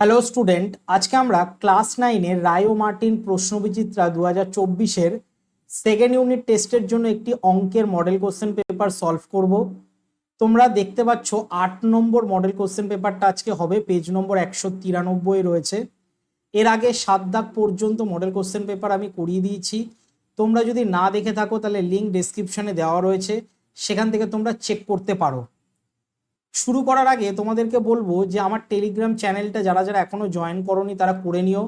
Hello student আজকে আমরা class নাইনের রায়ো মার্টিন প্রশ্নবিচিত্রা দু হাজার চব্বিশের সেকেন্ড ইউনিট টেস্টের জন্য একটি অঙ্কের মডেল কোশ্চেন পেপার সলভ করব। তোমরা দেখতে পাচ্ছ আট নম্বর মডেল কোশ্চেন পেপারটা আজকে হবে পেজ নম্বর একশো তিরানব্বই রয়েছে। এর আগে সাত দাগ পর্যন্ত মডেল কোশ্চেন পেপার আমি করিয়ে দিয়েছি। তোমরা যদি না দেখে থাকো, তাহলে লিঙ্ক ডেসক্রিপশনে দেওয়া রয়েছে। সেখান থেকে তোমরা চেক করতে পারো। শুরু করার আগে তোমাদেরকে বলব যে আমার টেলিগ্রাম চ্যানেলটা যারা যারা এখনও জয়েন করনি তারা করে নিও।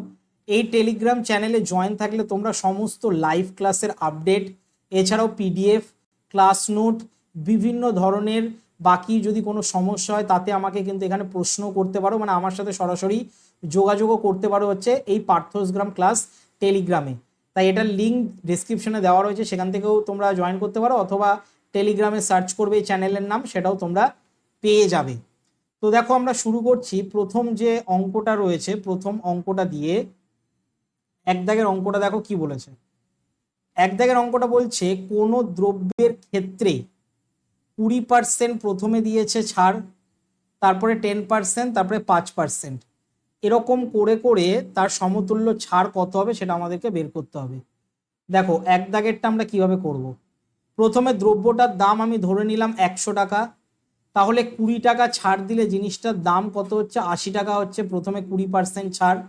এই টেলিগ্রাম চ্যানেলে জয়েন থাকলে তোমরা সমস্ত লাইভ ক্লাসের আপডেট এছাড়াও পিডিএফ ক্লাস নোট বিভিন্ন ধরনের বাকি যদি কোনো সমস্যা হয় তাতে আমাকে কিন্তু এখানে প্রশ্ন করতে পারো। মানে আমার সাথে সরাসরি যোগাযোগও করতে পারো হচ্ছে এই পার্থসগ্রাম ক্লাস টেলিগ্রামে তাই এটার লিঙ্ক ডিসক্রিপশনে দেওয়া রয়েছে, সেখান থেকেও তোমরা জয়েন করতে পারো। অথবা টেলিগ্রামে সার্চ করবে এই চ্যানেলের নাম, সেটাও তোমরা পেয়ে যাবে। তো দেখো আমরা শুরু করছি। প্রথম যে অঙ্কটা রয়েছে, প্রথম অঙ্কটা দিয়ে এক দাগের অঙ্কটা দেখো কি বলেছে। এক দাগের অঙ্কটা বলছে, কোনো দ্রব্যের ক্ষেত্রে কুড়ি পার্সেন্ট প্রথমে দিয়েছে ছাড়, তারপরে টেন পার্সেন্ট তারপরে পাঁচ পার্সেন্ট এরকম করে করে তার সমতুল্য ছাড় কত হবে সেটা আমাদেরকে বের করতে হবে। দেখো, এক দাগেরটা আমরা কীভাবে করব। প্রথমে দ্রব্যটার দাম আমি ধরে নিলাম একশো টাকা তাহলে কুড়ি টাকা ছাড় দিলে জিনিসটার দাম কত হচ্ছে? আশি টাকা হচ্ছে, প্রথমে কুড়ি পার্সেন্ট ছাড়।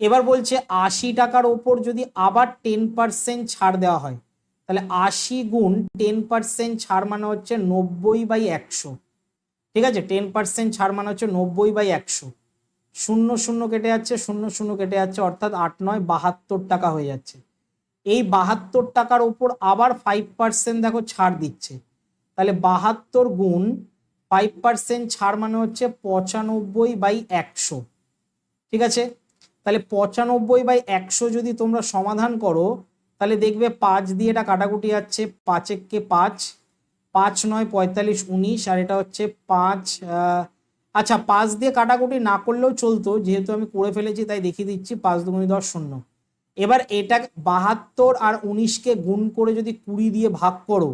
এবার বলছে আশি টাকার ওপর যদি আবার টেন পার্সেন্ট ছাড় দেওয়া হয়, তাহলে আশি গুণ টেন পার্সেন্ট ছাড় মানে হচ্ছে নব্বই বাই একশো। ঠিক আছে? টেন পার্সেন্ট ছাড় মানে হচ্ছে নব্বই বাই একশো। শূন্য শূন্য কেটে যাচ্ছে, শূন্য শূন্য কেটে যাচ্ছে, অর্থাৎ আট নয় বাহাত্তর টাকা হয়ে যাচ্ছে। এই বাহাত্তর টাকার ওপর আবার ফাইভ পার্সেন্ট দেখো ছাড় দিচ্ছে। তাহলে বাহাত্তর গুণ ফাইভ পার্সেন্ট ছাড় মানে হচ্ছে পঁচানব্বই বাই একশো। ঠিক আছে? তাহলে পঁচানব্বই বাই একশো যদি তোমরা সমাধান করো, তাহলে দেখবে পাঁচ দিয়ে এটা কাটাকুটি যাচ্ছে পাঁচ এককে পাঁচ পাঁচ নয় পঁয়তাল্লিশ উনিশ, আর এটা হচ্ছে পাঁচ আচ্ছা পাঁচ দিয়ে কাটাকুটি না করলেও চলতো, যেহেতু আমি করে ফেলেছি তাই দেখিয়ে দিচ্ছি, পাঁচ দুগুণি দশ শূন্য। এবার এটা বাহাত্তর আর উনিশকে গুণ করে যদি কুড়ি দিয়ে ভাগ করো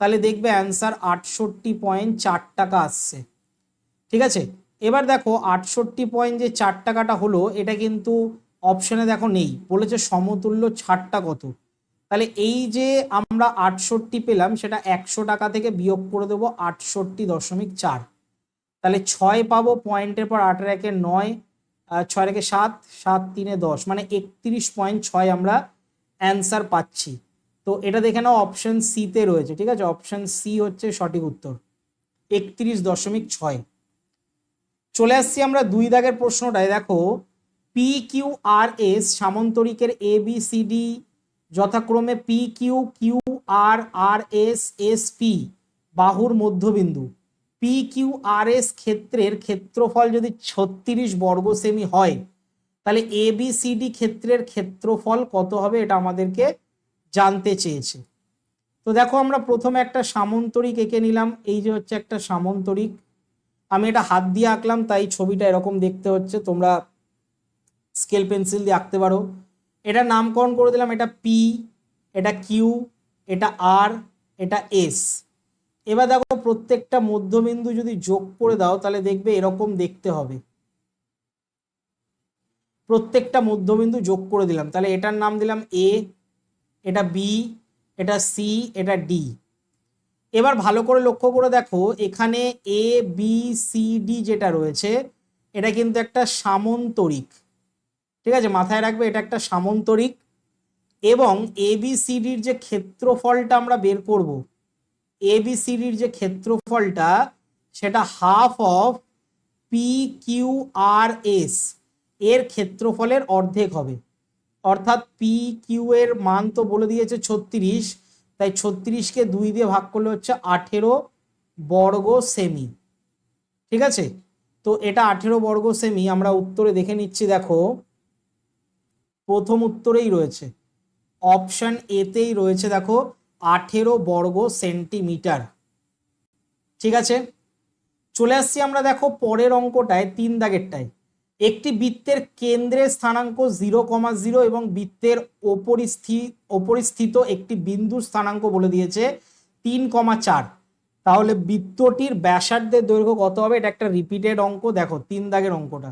তাহলে দেখবে অ্যান্সার আটষট্টি পয়েন্ট চার টাকা আসছে। ঠিক আছে? এবার দেখো আটষট্টি পয়েন্ট যে চার টাকাটা হলো, এটা কিন্তু অপশনে দেখো নেই। বলেছে সমতুল্য ছাড়টা কত? তাহলে এই যে আমরা আটষট্টি পেলাম, সেটা একশো টাকা থেকে বিয়োগ করে দেবো আটষট্টি দশমিক চার। তাহলে ছয় পাবো পয়েন্টের পর আট রেখে নয় ছয় রেখে সাত সাত তিনে দশ। মানে একত্রিশ পয়েন্ট ছয় আমরা অ্যান্সার পাচ্ছি। তো এটা দেখে নাও অপশন সিতে রয়েছে, ঠিক আছে? অপশন সি হচ্ছে সঠিক উত্তর, একত্রিশ দশমিক ছয়। চলে আসছি আমরা দুই দাগের প্রশ্নটায়, দেখো পি কিউ আর এস সামন্তরিকের এ বি সি ডি যথাক্রমে P Q Q R R S S P বাহুর মধ্যবিন্দু। পি কিউ আর এস ক্ষেত্রের ক্ষেত্রফল যদি ছত্রিশ বর্গ সেমি হয়, তাহলে এ বি সি ডি ক্ষেত্রের ক্ষেত্রফল কত হবে? এটা আমাদেরকে জানতে চেয়েছে। তো দেখো আমরা প্রথমে একটা সামন্তরিক এঁকে নিলাম। এই যে হচ্ছে একটা সামন্তরিক। আমি এটা হাত দিয়ে আঁকলাম, তাই ছবিটা এরকম দেখতে হচ্ছে। তোমরা স্কেল পেন্সিল দিয়ে আঁকতে পারো। এটা নামকরণ করে দিলাম, এটা পি, এটা কিউ, এটা আর, এটা এস। এবার দেখো প্রত্যেকটা মধ্যবিন্দু যদি যোগ করে দাও, তাহলে দেখবে এরকম দেখতে হবে। প্রত্যেকটা মধ্যবিন্দু যোগ করে দিলাম। তাহলে এটার নাম দিলাম এ এটা বি এটা সি এটা ডি এবার ভালো করে লক্ষ্য করে দেখো, এখানে এ বি সি ডি যেটা রয়েছে, এটা কিন্তু একটা সামন্তরিক। ঠিক আছে, মাথায় রাখবে, এটা একটা সামন্তরিক। এবং এ বি সি ডির যে ক্ষেত্রফলটা আমরা বের করব এ বি সি ডির যে ক্ষেত্রফলটা, সেটা half of P Q R S এর ক্ষেত্রফলের অর্ধেক হবে। অর্থাৎ পি কিউ এর মান তো বলে দিয়েছে ছত্রিশ, তাই ছত্রিশকে দুই দিয়ে ভাগ করলে হচ্ছে আঠেরো বর্গ সেমি। ঠিক আছে? তো এটা আঠেরো বর্গ সেমি, আমরা উত্তরে দেখে নিচ্ছি, দেখো। প্রথম উত্তরেই রয়েছে। অপশন এতেই রয়েছে, দেখো, আঠেরো বর্গ সেন্টিমিটার। ঠিক আছে? চলে আসছি আমরা, দেখো, পরের অঙ্কটায়, তিন দাগেরটায়। একটি বৃত্তের কেন্দ্রের স্থানাঙ্ক জিরো কমা জিরো এবং বৃত্তের ওপরিস্থিত ওপরিস্থিত একটি বিন্দুর স্থানাঙ্ক বলে দিয়েছে তিন কমা চার। তাহলে বৃত্তটির ব্যাসার্ধের দৈর্ঘ্য কত হবে? এটা একটা রিপিটেড অঙ্ক, দেখো, তিন দাগের অঙ্কটা।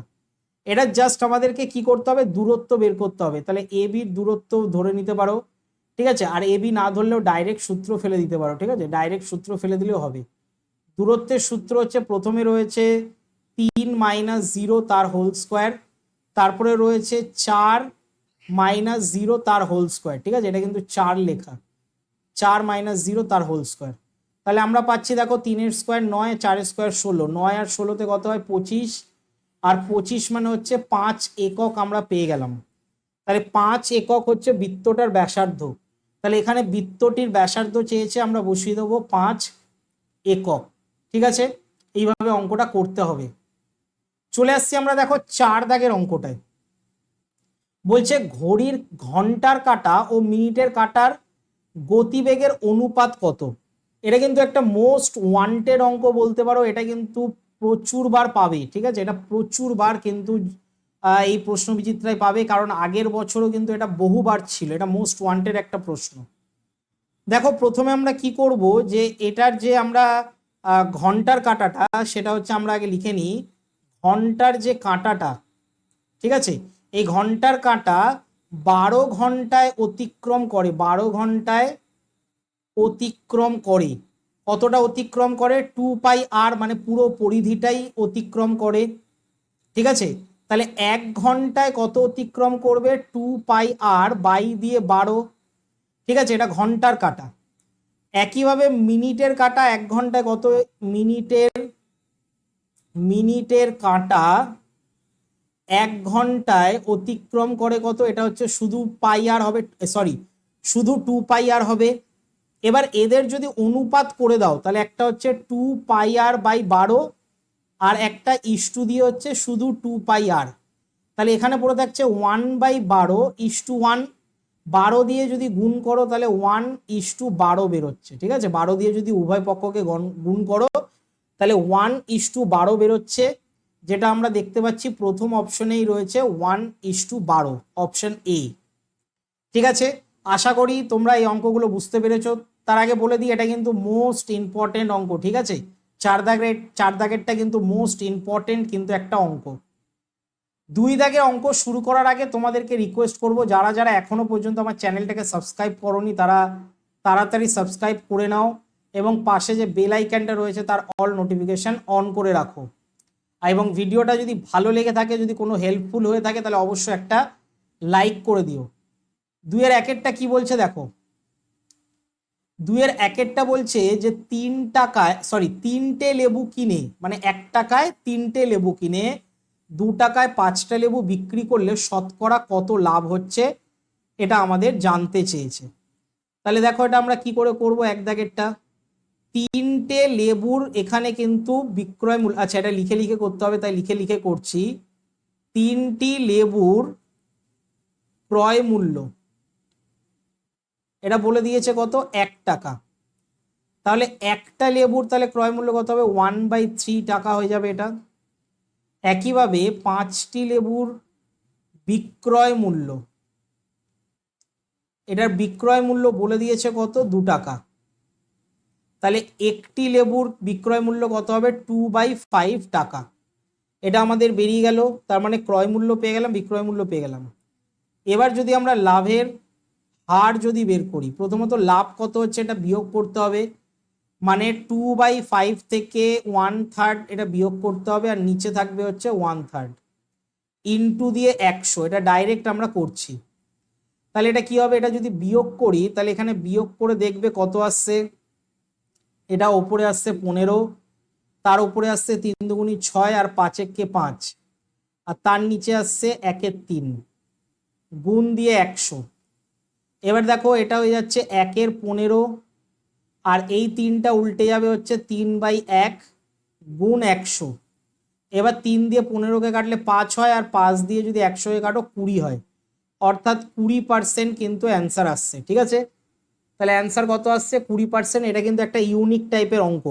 এটা জাস্ট আমাদেরকে কি করতে হবে? দূরত্ব বের করতে হবে। তাহলে এ বির দূরত্ব ধরে নিতে পারো, ঠিক আছে? আর এ বি না ধরলেও ডাইরেক্ট সূত্র ফেলে দিতে পারো, ঠিক আছে? ডাইরেক্ট সূত্র ফেলে দিলেও হবে। দূরত্বের সূত্র হচ্ছে, প্রথমে রয়েছে তিন মাইনাস জিরো তার হোল স্কোয়ার তারপরে রয়েছে চার মাইনাস জিরো তার হোল স্কোয়ার ঠিক আছে? এটা কিন্তু চার লেখা। চার মাইনাস জিরো তার হোল স্কোয়ার তাহলে আমরা পাচ্ছি দেখো তিনের স্কোয়ার নয়, চারের স্কোয়ার ষোলো। নয় আর ষোলোতে কত হয়? পঁচিশ। আর পঁচিশ মানে হচ্ছে পাঁচ একক আমরা পেয়ে গেলাম। তাহলে পাঁচ একক হচ্ছে বৃত্তটার ব্যাসার্ধ। তাহলে এখানে বৃত্তটির ব্যাসার্ধ চেয়েছে আমরা বসিয়ে দেবো পাঁচ একক। ঠিক আছে? এইভাবে অঙ্কটা করতে হবে। চলে আসছি আমরা দেখো চার দাগের অঙ্কটায়। বলছে ঘড়ির ঘণ্টার কাটা ও মিনিটের কাটার গতিবেগের অনুপাত কত? এটা কিন্তু একটা মোস্ট ওয়ান্টেড অঙ্ক বলতে পারো, এটা কিন্তু প্রচুরবার পাবে, ঠিক আছে? এটা প্রচুরবার কিন্তু এই প্রশ্ন বিচিত্রায় পাবে, কারণ আগের বছরও কিন্তু এটা বহুবার ছিল, এটা মোস্ট ওয়ান্টেড একটা প্রশ্ন। দেখো, প্রথমে আমরা কি করব যে এটার যে আমরা ঘণ্টার কাটাটা, সেটা হচ্ছে আমরা আগে লিখে নিই। ঘণ্টার যে কাঁটাটা, ঠিক আছে? এই ঘণ্টার কাঁটা বারো ঘন্টায় অতিক্রম করে, বারো ঘন্টায় অতিক্রম করে। কতটা অতিক্রম করে? টু পাই আর মানে পুরো পরিধিটাই অতিক্রম করে, ঠিক আছে? তাহলে এক ঘন্টায় কত অতিক্রম করবে? টু পাই আর বাই দিয়ে বারো, ঠিক আছে? এটা ঘণ্টার কাটা। একইভাবে মিনিটের কাটা এক ঘন্টায় কত? মিনিটের মিনিটের কাটা এক ঘন্টায় অতিক্রম করে কত? এটা হচ্ছে শুধু পাই আর হবে সরি শুধু টু পাই আর হবে। এবার এদের যদি অনুপাত করে দাও, তাহলে একটা হচ্ছে টু পাই আর বাই বারো, আর একটা ইস্টু দিয়ে হচ্ছে শুধু টু পাই আর তাহলে এখানে পড়ে থাকছে ওয়ান বাই বারো ইস টু ওয়ান বারো দিয়ে যদি গুণ করো, তাহলে ওয়ান ইস টু বারো বেরোচ্ছে, ঠিক আছে? বারো দিয়ে যদি উভয় পক্ষকে গুণ করো তাহলে ওয়ান ইস টু বারো বেরোচ্ছে, যেটা আমরা দেখতে পাচ্ছি প্রথম অপশনেই রয়েছে ওয়ান ইস টু বারো অপশন এ ঠিক আছে? আশা করি তোমরা এই অঙ্কগুলো বুঝতে পেরেছ। তার আগে বলে দিই, এটা কিন্তু মোস্ট ইম্পর্টেন্ট অঙ্ক, ঠিক আছে? চার দাগের, চার দাগেরটা কিন্তু মোস্ট ইম্পর্টেন্ট কিন্তু একটা অঙ্ক। দুই দাগে অঙ্ক শুরু করার আগে তোমাদেরকে রিকোয়েস্ট করব, যারা যারা এখনও পর্যন্ত আমার চ্যানেলটাকে সাবস্ক্রাইব করনি, তারা তাড়াতাড়ি সাবস্ক্রাইব করে নাও। এবং পাশে যে বেল আইকনটা রয়েছে তার অল নোটিফিকেশন অন করে রাখো। এবং ভিডিওটা যদি ভালো লেগে থাকে, যদি কোনো হেল্পফুল হয়ে থাকে, তাহলে অবশ্যই একটা লাইক করে দিও। দুইয়ের একেরটা কি বলছে দেখো? দুইয়ের একেরটা বলছে যে তিন টাকায় সরি তিনটে লেবু কিনে মানে এক টাকায় তিনটে লেবু কিনে, দু টাকায় পাঁচটা লেবু বিক্রি করলে শতকরা কত লাভ হচ্ছে, এটা আমাদের জানতে চেয়েছে। তাহলে দেখো এটা আমরা কি করে করব এক দাগেরটা? তিনটে লেবুর এখানে কিন্তু বিক্রয় মূল্য আচ্ছা এটা লিখে লিখে করতে হবে, তাই লিখে লিখে করছি। তিনটি লেবুর ক্রয় মূল্য। এটা বলে দিয়েছে কত? এক টাকা। তাহলে একটা লেবুর তাহলে ক্রয় মূল্য কত হবে? ওয়ান বাই থ্রি টাকা হয়ে যাবে এটা। একইভাবে পাঁচটি লেবুর বিক্রয় মূল্য। এটার বিক্রয় মূল্য বলে দিয়েছে কত? দু টাকা। তাহলে একটি লেবুর বিক্রয় মূল্য কত হবে? টু বাই ফাইভ টাকা। এটা আমাদের বেরিয়ে গেল, তার মানে ক্রয় মূল্য পেয়ে গেলাম, বিক্রয় মূল্য পেয়ে গেলাম। এবার যদি আমরা লাভের হার যদি বের করি, প্রথমত লাভ কত হচ্ছে এটা বিয়োগ করতে হবে মানে টু বাই ফাইভ থেকে ওয়ান থার্ড এটা বিয়োগ করতে হবে, আর নিচে থাকবে হচ্ছে ওয়ান থার্ড ইনটু দিয়ে একশো, এটা ডাইরেক্ট আমরা করছি। তাহলে এটা কি হবে? এটা যদি বিয়োগ করি, তাহলে এখানে বিয়োগ করে দেখবে কত আসছে? এটা ওপরে আসছে পনেরো, তার উপরে আসছে তিন দুগুণি ছয় আর পাঁচ এককে পাঁচ। আর তার নিচে আসছে একের তিন, গুণ দিয়ে একশো। এবার দেখো এটা হয়ে যাচ্ছে একের পনেরো, আর এই তিনটা উল্টে যাবে হচ্ছে তিন বাই এক গুণ একশো। এবার তিন দিয়ে পনেরোকে কাটলে পাঁচ হয় আর পাঁচ দিয়ে যদি একশোকে কাটো কুড়ি হয়। অর্থাৎ কুড়ি পার্সেন্ট কিন্তু অ্যান্সার আসছে, ঠিক আছে? তাহলে অ্যান্সার কত আসছে? কুড়ি পার্সেন্ট এটা কিন্তু একটা ইউনিক টাইপের অঙ্ক।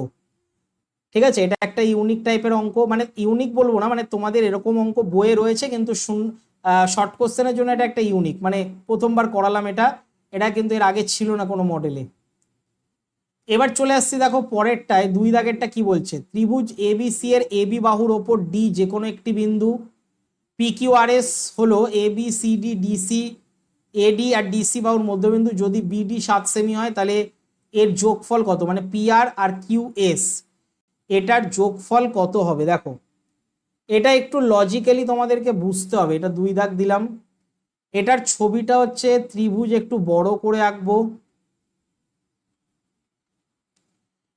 ঠিক আছে? এটা একটা ইউনিক টাইপের অঙ্ক। মানে ইউনিক বলব না মানে তোমাদের এরকম অঙ্ক বইয়ে রয়েছে, কিন্তু শুন শর্ট কোশ্চেনের জন্য এটা একটা ইউনিক মানে প্রথমবার করালাম এটা এটা কিন্তু এর আগে ছিল না কোনো মডেলে এবার চলে আসছি দেখো পরেরটায়, দুই দাগেরটা কি বলছে? ত্রিভুজ এবিসি এর এবি বাহুর ওপর ডি যে কোনো একটি বিন্দু পি কিউ আর এস হলো A B C D DC AD R DC বাহুর মধ্যবিন্দু যদি বিডি সাত সেমি হয়, তাহলে এর যোগফল কত? মানে পিআর আর কিউ এস এটার যোগফল কত হবে? দেখো, এটা একটু লজিক্যালি তোমাদেরকে বুঝতে হবে। এটা দুই দাগ দিলাম। এটার ছবিটা হচ্ছে ত্রিভুজ, একটু বড় করে আঁকবো।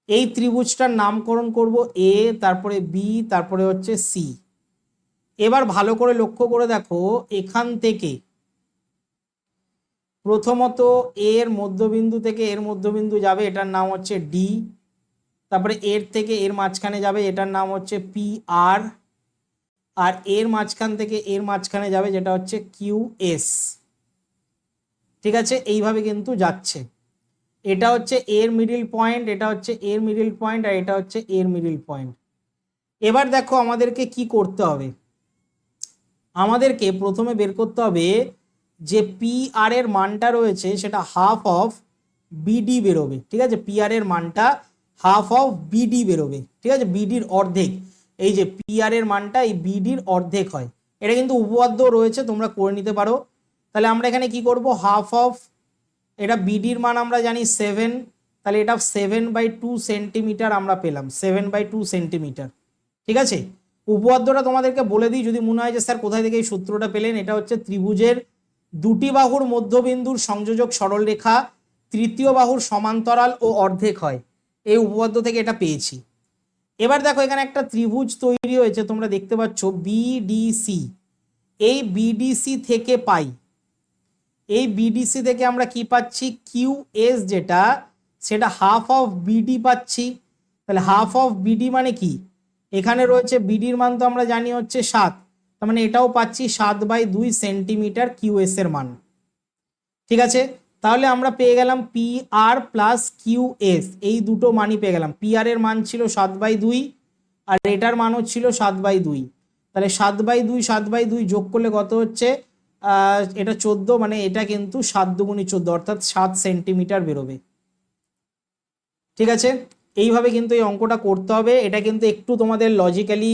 এই ত্রিভুজটার নামকরণ করব এ তারপরে বি তারপরে হচ্ছে সি এবার ভালো করে লক্ষ্য করে দেখো, এখান থেকে প্রথমত এর মধ্যবিন্দু থেকে এর মধ্যবিন্দু যাবে, এটার নাম হচ্ছে ডি তারপরে এর থেকে এর মাঝখানে যাবে, এটার নাম হচ্ছে পি আর আর এর মাঝখান থেকে এর মাঝখানে যাবে, যেটা হচ্ছে কিউ এস ঠিক আছে? এইভাবে কিন্তু যাচ্ছে। এটা হচ্ছে এর মিডিল পয়েন্ট এটা হচ্ছে এর মিডিল পয়েন্ট আর এটা হচ্ছে এর মিডিল পয়েন্ট এবার দেখো আমাদেরকে কি করতে হবে। আমাদেরকে প্রথমে বের করতে হবে যে পি আর এর মানটা রয়েছে সেটা হাফ অফ বিডি বেরোবে, ঠিক আছে? পি আর এর মানটা হাফ অফ বিডি বেরোবে, ঠিক আছে? বিডির অর্ধেক। এই যে পি আর এর মানটা এই বিডির অর্ধেক হয়। এটা কিন্তু উপপাদ্য রয়েছে, তোমরা করে নিতে পারো। তাহলে আমরা এখানে কি করব? হাফ অফ এটা বিডির মান আমরা জানি সেভেন তাহলে এটা সেভেন বাই টু সেন্টিমিটার আমরা পেলাম সেভেন বাই টু সেন্টিমিটার ঠিক আছে? উপপাদ্যটা তোমাদেরকে বলে দিই, যদি মনে হয় যে, স্যার, কোথায় থেকে এই সূত্রটা পেলেন? এটা হচ্ছে ত্রিভুজের দুটি বাহুর মধ্যবিন্দুর সংযোজক সরলরেখা, তৃতীয় বাহুর সমান্তরাল ও অর্ধেক হয়। এই উপপাদ্য থেকে এটা পেয়েছি। এবার দেখো, এখানে একটা ত্রিভুজ তৈরি হয়েছে, তোমরা দেখতে পাচ্ছ বিডিসি এই বিডিসি থেকে পাই। এই বিডিসি থেকে আমরা কি পাচ্ছি? কিউ এস যেটা, সেটা হাফ অফ বিডি পাচ্ছি। তাহলে হাফ অফ বিডি মানে কি? এখানে রয়েছে বিডির মান তো আমরা জানি হচ্ছে সাত। তার মানে এটাও পাচ্ছি সাত বাই দুই সেন্টিমিটার কিউ এস এর মান। ঠিক আছে? তাহলে আমরা পেয়ে গেলাম P R plus Q S এই দুটো মানই পেয়ে গেলাম। পি আর এর মান ছিল সাত বাই দুই আর এটার মানও ছিল সাত বাই দুই। তাহলে সাত বাই দুই, সাত বাই দুই যোগ করলে কত হচ্ছে? এটা চোদ্দ মানে এটা কিন্তু সাত দুগুণি চোদ্দ, অর্থাৎ সাত সেন্টিমিটার বেরোবে। ঠিক আছে? এইভাবে কিন্তু এই অঙ্কটা করতে হবে। এটা কিন্তু একটু তোমাদের লজিক্যালি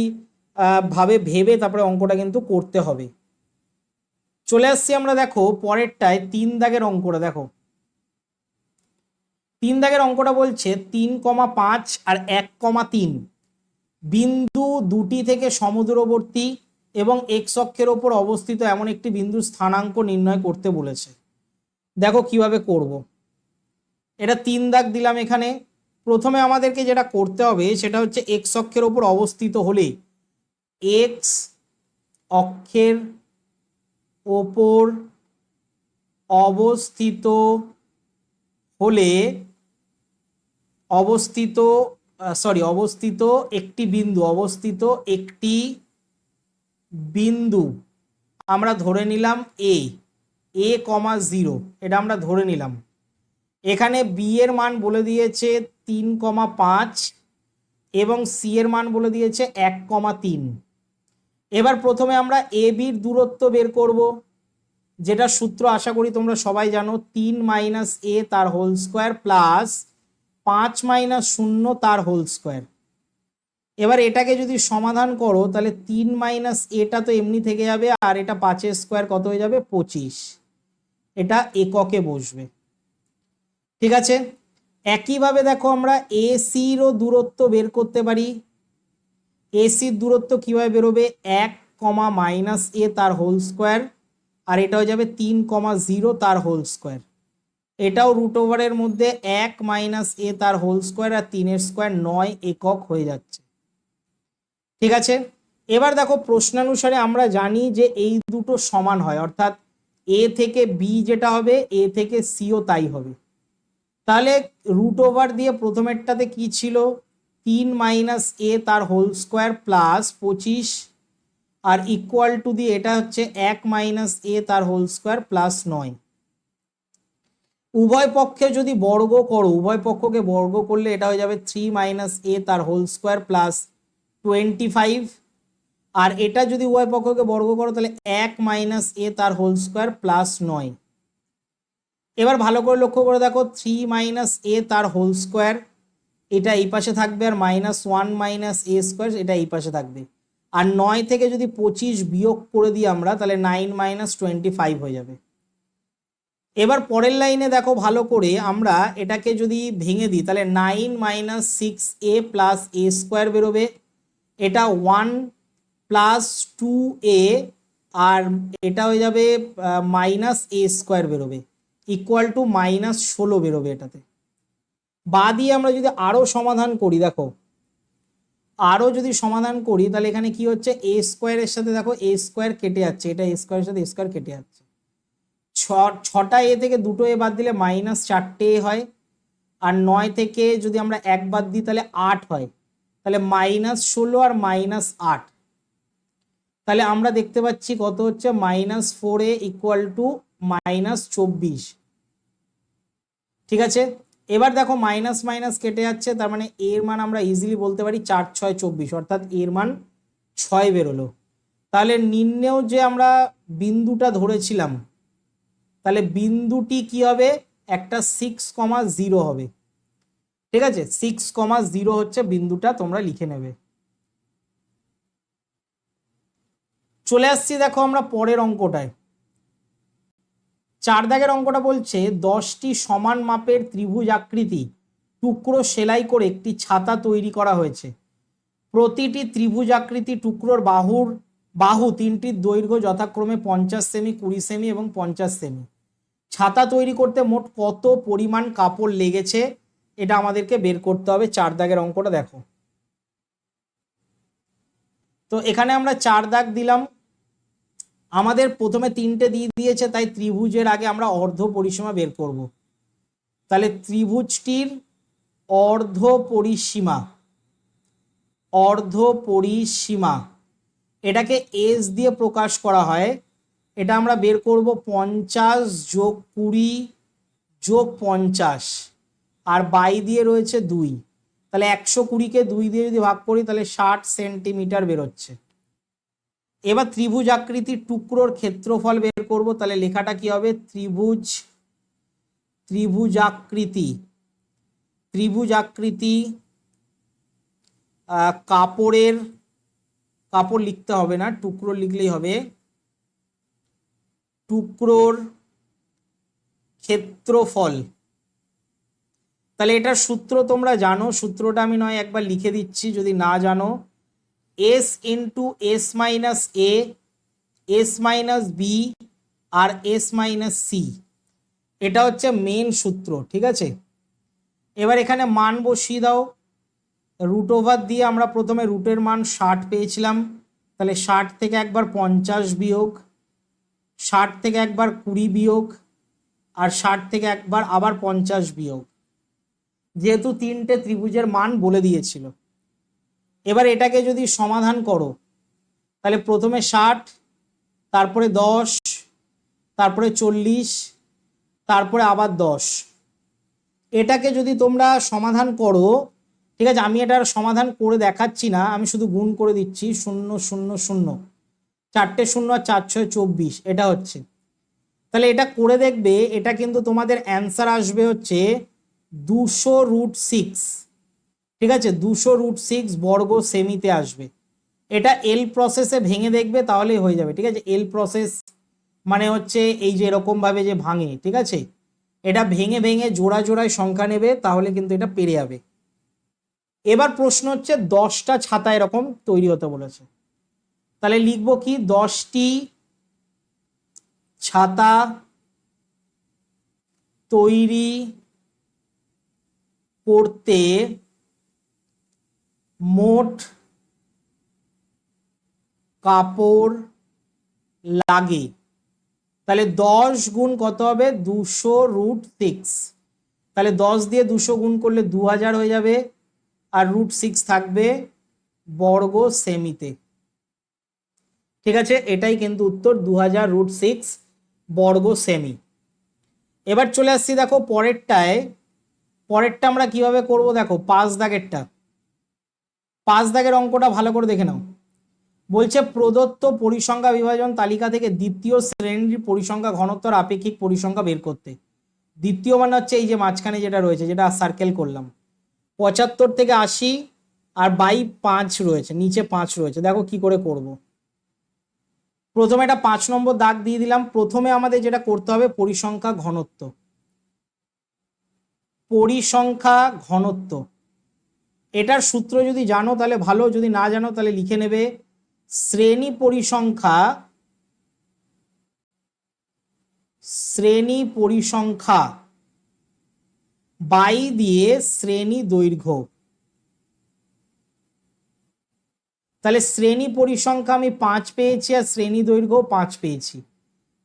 ভাবে ভেবে তারপরে অঙ্কটা কিন্তু করতে হবে। চলে আসছি আমরা দেখো পরেরটায়, তিন দাগের অঙ্কটা দেখো। তিন দাগের অঙ্কটা বলছে তিন কমা পাঁচ আর এক কমা তিন। বিন্দু দুটি থেকে সমুদ্রবর্তী এবং এক্স অক্ষের ওপর অবস্থিত এমন একটি বিন্দুর স্থানাঙ্ক নির্ণয় করতে বলেছে। দেখো কীভাবে করব। এটা তিন দাগ দিলাম এখানে। প্রথমে আমাদেরকে যেটা করতে হবে সেটা হচ্ছে এক্স অক্ষের ওপর অবস্থিত হলে এক্স অক্ষের ওপর অবস্থিত হলে অবস্থিত সরি অবস্থিত একটি বিন্দু, অবস্থিত একটি বিন্দু। আমরা ধরে নিলাম এ এ কমা জিরো, এটা আমরা ধরে নিলাম। এখানে বি এর মান বলে দিয়েছে তিন কমা পাঁচ এবং সি এর মান বলে দিয়েছে এক কমা তিন। এবার প্রথমে আমরা এ বির দূরত্ব বের করব, যেটা সূত্র আশা করি তোমরা সবাই জানো, তিন মাইনাস এ তার হোল স্কোয়ার প্লাস পাঁচ মাইনাস শূন্য তার হোল স্কোয়ার এবার এটাকে যদি সমাধান করো, তাহলে তিন মাইনাস এটা তো এমনি থেকে যাবে, আর এটা পাঁচের স্কোয়ার কত হয়ে যাবে? পঁচিশ। এটা এককে বসবে। ঠিক আছে? একইভাবে দেখো আমরা এসিরও দূরত্ব বের করতে পারি। এসির দূরত্ব কীভাবে বেরোবে? এক কমা মাইনাস এ তার হোল স্কোয়ার, আর এটা হয়ে যাবে তিন কমা জিরো তার হোল স্কোয়ার। এটাও রুট ওভারের মধ্যে এক মাইনাস এ তার হোল স্কোয়ার আর তিনের স্কোয়ার নয় একক হয়ে যাচ্ছে। ঠিক আছে? এবার দেখো প্রশ্নানুসারে আমরা জানি যে এই দুটো সমান হয়, অর্থাৎ এ থেকে বি যেটা হবে, এ থেকে সিও তাই হবে। তাহলে রুট ওভার দিয়ে প্রথমেরটাতে কি ছিল? তিন মাইনাস এ তার হোল স্কোয়ার প্লাস পঁচিশ, আর ইকুয়াল টু দিয়ে এটা হচ্ছে এক মাইনাস এ তার হোল স্কোয়ার প্লাস নয়। উভয় পক্ষে যদি বর্গ করো, উভয় পক্ষকে বর্গ করলে এটা হয়ে যাবে থ্রি মাইনাস এ তার whole square plus twenty five আর এটা যদি উভয় পক্ষকে বর্গ করো, তাহলে এক মাইনাস এ তার হোল স্কোয়ার প্লাস নয়। এবার ভালো করে লক্ষ্য করে দেখো থ্রি মাইনাস এ তার হোল স্কোয়ার এটা এই পাশে থাকবে আর minus one minus A square এটা এই পাশে থাকবে। আর নয় থেকে যদি পঁচিশ বিয়োগ করে দিই আমরা, তাহলে নাইন মাইনাস টোয়েন্টি ফাইভ হয়ে যাবে। এবার পরের লাইনে দেখো ভালো করে আমরা এটাকে যদি ভেঙে দিই, তাহলে nine minus six A plus A square বেরোবে। এটা ওয়ান প্লাস টু এ আর এটা হয়ে যাবে মাইনাস এ স্কোয়ার বেরোবে। ইকুয়াল টু মাইনাস ষোলো বেরোবে এটাতে। বা দিয়ে আমরা যদি আরও সমাধান করি, দেখো, আরও যদি সমাধান করি, তাহলে এখানে কি হচ্ছে? এ স্কোয়ারের সাথে দেখো এ স্কোয়ার কেটে যাচ্ছে, এটা এ স্কোয়ারের সাথে স্কোয়ার কেটে যাচ্ছে। ছ, ছটা এ থেকে দুটো এ বাদ দিলে মাইনাস চারটে এ হয়, আর নয় থেকে যদি আমরা এক বাদ দিই, তাহলে আট হয়। তাহলে মাইনাস ষোলো আর মাইনাস আট। তাহলে আমরা দেখতে পাচ্ছি কত হচ্ছে? Minus four A equal to minus চব্বিশ। ঠিক আছে? এবার দেখো মাইনাস মাইনাস কেটে যাচ্ছে, তার মানে এর মান আমরা ইজিলি বলতে পারি চার, ছয়, চব্বিশ, অর্থাৎ এর মান ছয় বেরোলো। তাহলে নিম্নেও যে আমরা বিন্দুটা ধরেছিলাম, তাহলে বিন্দুটি কি হবে? একটা সিক্স কমা জিরো হবে। ঠিক আছে? সিক্স কমা জিরো হচ্ছে বিন্দুটা তোমরা লিখে নেবে। চলে আসছি দেখো আমরা পরের অঙ্কটায়। চার দাগের অঙ্কটা বলছে, দশটি সমান মাপের ত্রিভুজ আকৃতি, টুকরো সেলাই করে একটি ছাতা তৈরি করা হয়েছে। প্রতিটি ত্রিভুজ আকৃতি টুকরোর বাহুর, বাহু তিনটির দৈর্ঘ্য যথাক্রমে পঞ্চাশ সেমি, কুড়ি সেমি এবং পঞ্চাশ সেমি। ছাতা তৈরি করতে মোট কত পরিমাণ কাপড় লেগেছে? এটা আমাদেরকে বের করতে হবে চার দাগের অঙ্কটা দেখো। তো এখানে আমরা চার দাগ দিলাম আমাদের প্রথমে তিনটে দিয়ে দিয়েছে, তাই ত্রিভুজের আগে আমরা অর্ধ পরিসীমা বের করব। তাহলে ত্রিভুজটির অর্ধ পরিসীমা অর্ধ পরিসীমা, এটাকে এস দিয়ে প্রকাশ করা হয়। এটা আমরা বের করব পঞ্চাশ যোগ কুড়ি যোগ পঞ্চাশ, আর বাই দিয়ে রয়েছে দুই। তাহলে একশো কুড়িকে দুই দিয়ে যদি ভাগ করি, তাহলে ষাট সেন্টিমিটার বেরোচ্ছে। এবার ত্রিভুজ আকৃতির টুকরোর ক্ষেত্রফল বের করব, তাহলে লেখাটা কি হবে? ত্রিভুজ ত্রিভুজ আকৃতি ত্রিভুজ আকৃতি কাপড়ের, কাপড় লিখতে হবে না, টুকরো লিখলেই হবে। টুকরোর ক্ষেত্রফল, তাহলে এটার সূত্র তোমরা জানো, সূত্রটা আমি নয়, একবার লিখে দিচ্ছি, যদি না জানো। S into S minus A S minus B R S minus C এটা হচ্ছে মেন সূত্র, ঠিক আছে? এবার এখানে মান বসিয়ে দাও। রুট ওভার দিয়ে আমরা প্রথমে রুটের মান ষাট পেয়েছিলাম। তাহলে ষাট থেকে একবার পঞ্চাশ বিয়োগ, ষাট থেকে একবার কুড়ি বিয়োগ, আর ষাট থেকে একবার আবার পঞ্চাশ বিয়োগ। যেহেতু তিনটে ত্রিভুজের মান বলে দিয়েছিল। এবার এটাকে যদি সমাধান করো, তাহলে প্রথমে ষাট, তারপরে দশ, তারপরে চল্লিশ, তারপরে আবার দশ। এটাকে যদি তোমরা সমাধান করো, ঠিক আছে, আমি এটার সমাধান করে দেখাচ্ছি না, আমি শুধু গুণ করে দিচ্ছি, শূন্য শূন্য শূন্য। চারটে শূন্য আর চার ছয় চব্বিশ, এটা হচ্ছে। তাহলে এটা করে দেখবে, এটা কিন্তু তোমাদের অ্যান্সার আসবে হচ্ছে দুশো রুট সিক্স ঠিক আছে? দুশো রুট সিক্স বর্গ সেমিতে আসবে। এটা এল প্রসেসে ভেঙে দেখবে, তাহলেই হয়ে যাবে, ঠিক আছে? এল প্রসেস মানে হচ্ছে এই যে এরকমভাবে যে ভাঙে, ঠিক আছে? এটা ভেঙে ভেঙে জোড়া জোড়ায় সংখ্যা নেবে, তাহলে কিন্তু এটা পেরে যাবে। এবার প্রশ্ন হচ্ছে, দশটা ছাতা এরকম তৈরি হতে বলেছে। তাহলে লিখব কি? দশটি ছাতা তৈরি করতে মোট কাপড় লাগে। তাহলে দশ গুণ কত হবে? দুশো রুট সিক্স তাহলে দশ দিয়ে দুশো গুণ করলে দু হাজার হয়ে যাবে। আর রুট সিক্স থাকবে বর্গ সেমিতে। ঠিক আছে? এটাই কিন্তু উত্তর দু হাজার রুট সিক্স বর্গ সেমি। এবার চলে আসছি দেখো পরেরটায়। পরেরটা আমরা কীভাবে করব? দেখো, পাঁচ দাগেরটা। পাঁচ দাগের অঙ্কটা ভালো করে দেখে নাও। বলছে, প্রদত্ত পরিসংখ্যা বিভাজন তালিকা থেকে দ্বিতীয় শ্রেণির পরিসংখ্যা ঘনত্বর আপেক্ষিক পরিসংখ্যা বের করতে। দ্বিতীয় মানে হচ্ছে এই যে মাঝখানে যেটা রয়েছে, যেটা সার্কেল করলাম। পঁচাত্তর থেকে আশি আর বাই পাঁচ রয়েছে, নিচে পাঁচ রয়েছে। দেখো কি করে করব। প্রথমে একটা পাঁচ নম্বর দাগ দিয়ে দিলাম। প্রথমে আমাদের যেটা করতে হবে, পরিসংখ্যা ঘনত্ব। পরিসংখ্যা ঘনত্ব। এটার সূত্র যদি জানো তাহলে ভালো, যদি না জানো তাহলে লিখে নেবে। শ্রেণি পরিসংখ্যা শ্রেণি পরিসংখ্যা বাই দিয়ে শ্রেণি দৈর্ঘ্য। তাহলে শ্রেণি পরিসংখ্যা আমি পাঁচ পেয়েছি আর শ্রেণি দৈর্ঘ্য পাঁচ পেয়েছি।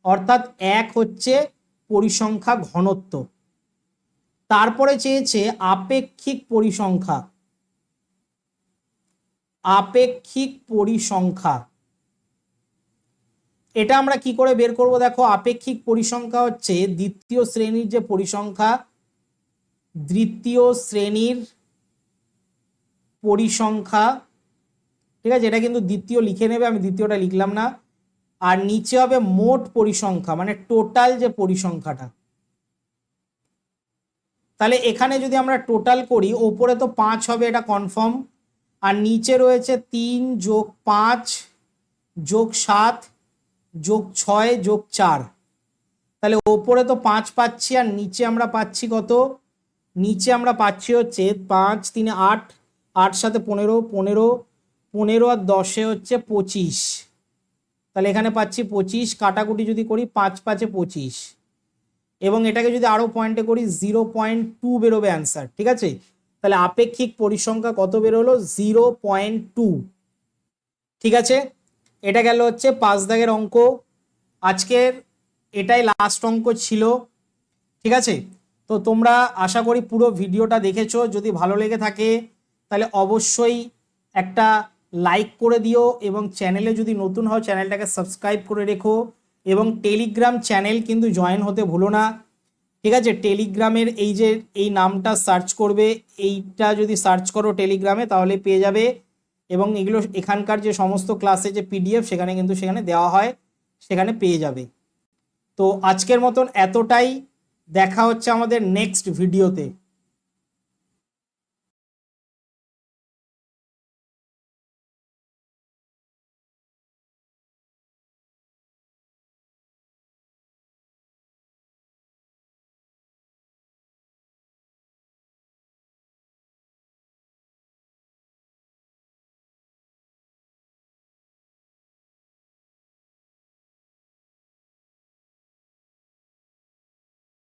অর্থাৎ এক হচ্ছে পরিসংখ্যা ঘনত্ব। তারপরে চেয়েছে আপেক্ষিক পরিসংখ্যা। আপেক্ষিক পরিসংখ্যা। এটা আমরা কি করে বের করব দেখো, আপেক্ষিক পরিসংখ্যা হচ্ছে দ্বিতীয় শ্রেণির যে পরিসংখ্যা, দ্বিতীয় শ্রেণির পরিসংখ্যা, ঠিক আছে? এটা কিন্তু দ্বিতীয় লিখে নেবে, আমি দ্বিতীয়টা লিখলাম না। আর নিচে হবে মোট পরিসংখ্যা মানে টোটাল যে পরিসংখ্যাটা। তাহলে এখানে যদি আমরা টোটাল করি, ওপরে তো পাঁচ হবে, এটা কনফার্ম। আর নিচে রয়েছে তিন যোগ পাঁচ, যোগ সাত, যোগ ছয়, যোগ চার। তাহলে ওপরে তো পাঁচ পাচ্ছি আর নিচে আমরা পাচ্ছি কত? নিচে আমরা পাচ্ছি হচ্ছে পাঁচ, তিনে, আট আট সাথে পনেরো পনেরো পনেরো আর দশে হচ্ছে পঁচিশ। তাহলে এখানে পাচ্ছি পঁচিশ, কাটাকুটি যদি করি পাঁচ পাঁচে পঁচিশ। এবং এটাকে যদি আরও পয়েন্টে করি, জিরো পয়েন্ট টু বেরোবে অ্যান্সার ঠিক আছে? তাহলে আপেক্ষিক পরিসংখ্যা কত বেরোলো জিরো পয়েন্ট টু। ঠিক আছে? এটা গেল হচ্ছে পাঁচ দাগের অঙ্ক। আজকের এটাই লাস্ট অঙ্ক ছিল। ঠিক আছে? তো তোমরা আশা করি পুরো ভিডিওটা দেখেছ। যদি ভালো লেগে থাকে, তাহলে অবশ্যই একটা লাইক করে দিও এবং চ্যানেলে যদি নতুন হও চ্যানেলটাকে সাবস্ক্রাইব করে রেখো। এবং টেলিগ্রাম চ্যানেল কিন্তু জয়েন হতে ভুলো না। ঠিক আছে? টেলিগ্রামের এই যে এই নামটা সার্চ করবে, এইটা যদি সার্চ করো টেলিগ্রামে তাহলে পেয়ে যাবে। এবং এগুলো এখানকার যে সমস্ত ক্লাসে যে পিডিএফ সেখানে কিন্তু সেখানে দেওয়া হয়, সেখানে পেয়ে যাবে। তো আজকের মতন এতটাই। দেখা হচ্ছে আমাদের নেক্সট ভিডিওতে